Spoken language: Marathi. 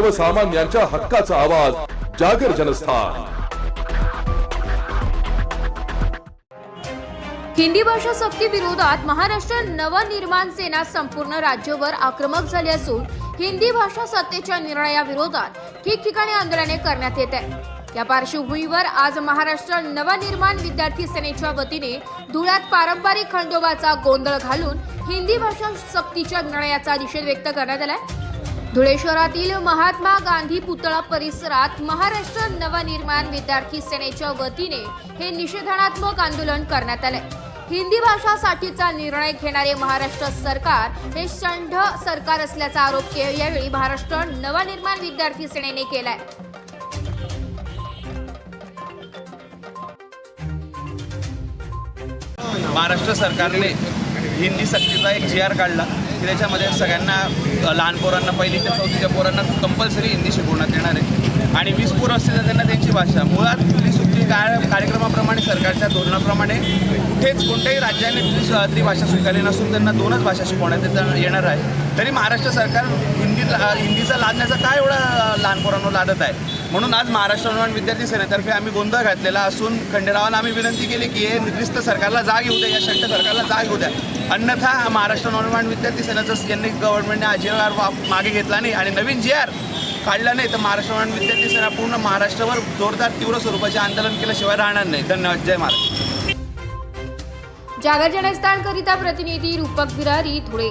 सर्वसामान्यांच्या हक्काचा आवाज जागर जनस्थान. हिंदी भाषा सक्ती विरोधात महाराष्ट्र नवनिर्माण सेना संपूर्ण राज्यभर आक्रमक झाली असून हिंदी भाषा सत्तेच्या निर्णयाविरोधात ठिकठिकाणी आंदोलने करण्यात येत आहे या पार्श्वभूमीवर आज महाराष्ट्र नवनिर्माण विद्यार्थी सेनेच्या वतीने धुळ्यात पारंपरिक खंडोबाचा गोंधळ घालून हिंदी भाषा सक्तीच्या निर्णयाचा निषेध व्यक्त करण्यात आलाय. धुळे शहरातील महात्मा गांधी पुतळा परिसरात महाराष्ट्र नवनिर्माण विद्यार्थी सेनेच्या वतीने हे निषेधात्मक आंदोलन करण्यात आले हिंदी भाषासाठीचा निर्णय घेणारे महाराष्ट्र सरकार हे षंढ सरकार असल्याचा आरोप यावेळी महाराष्ट्र नवनिर्माण विद्यार्थी सेनेने केलाय. महाराष्ट्र सरकारने हिंदी सक्तीचा एक जी आर काढला. की त्याच्यामध्ये सगळ्यांना लहान पोरांना पहिली ते चौथीच्या पोरांना कंपल्सरी हिंदी शिकवण्यात येणार आहे. आणि वीस पोरं असतील तर त्यांना त्यांची भाषा. मुळात हिंदी सुट्टी काय कार्यक्रमाप्रमाणे सरकारच्या धोरणाप्रमाणे कुठेच कोणत्याही राज्याने त्रि- भाषा स्वीकारली नसून त्यांना दोनच भाषा शिकवण्यात येत- येणार आहे. तरी महाराष्ट्र सरकार हिंदी हिंदीचा लादण्याचा काय एवढा लहान पोरांवर लादत आहे? म्हणून आज महाराष्ट्र निर्माण विद्यार्थी सेनेतर्फे आम्ही गोंधळ घातलेला असून खंडेरावाला आम्ही विनंती केली की हे निकृष्ट सरकारला जाग येऊ द्या या शंट सरकारला जाग येऊ द्या. अन्यथा महाराष्ट्र नवनिर्माण विद्यार्थी सेनेचं यांनी गव्हर्नमेंटने जी मागे घेतला नाही आणि नवीन जी आर काढला नाही. तर महाराष्ट्र नवनिर्माण विद्यार्थी सेना पूर्ण महाराष्ट्रावर जोरदार तीव्र स्वरूपाचे आंदोलन केल्याशिवाय राहणार नाही. धन्यवाद. जय महाराष्ट्र. जागर जनस्थानकरिता प्रतिनिधी रूपक बिरारी धुळे.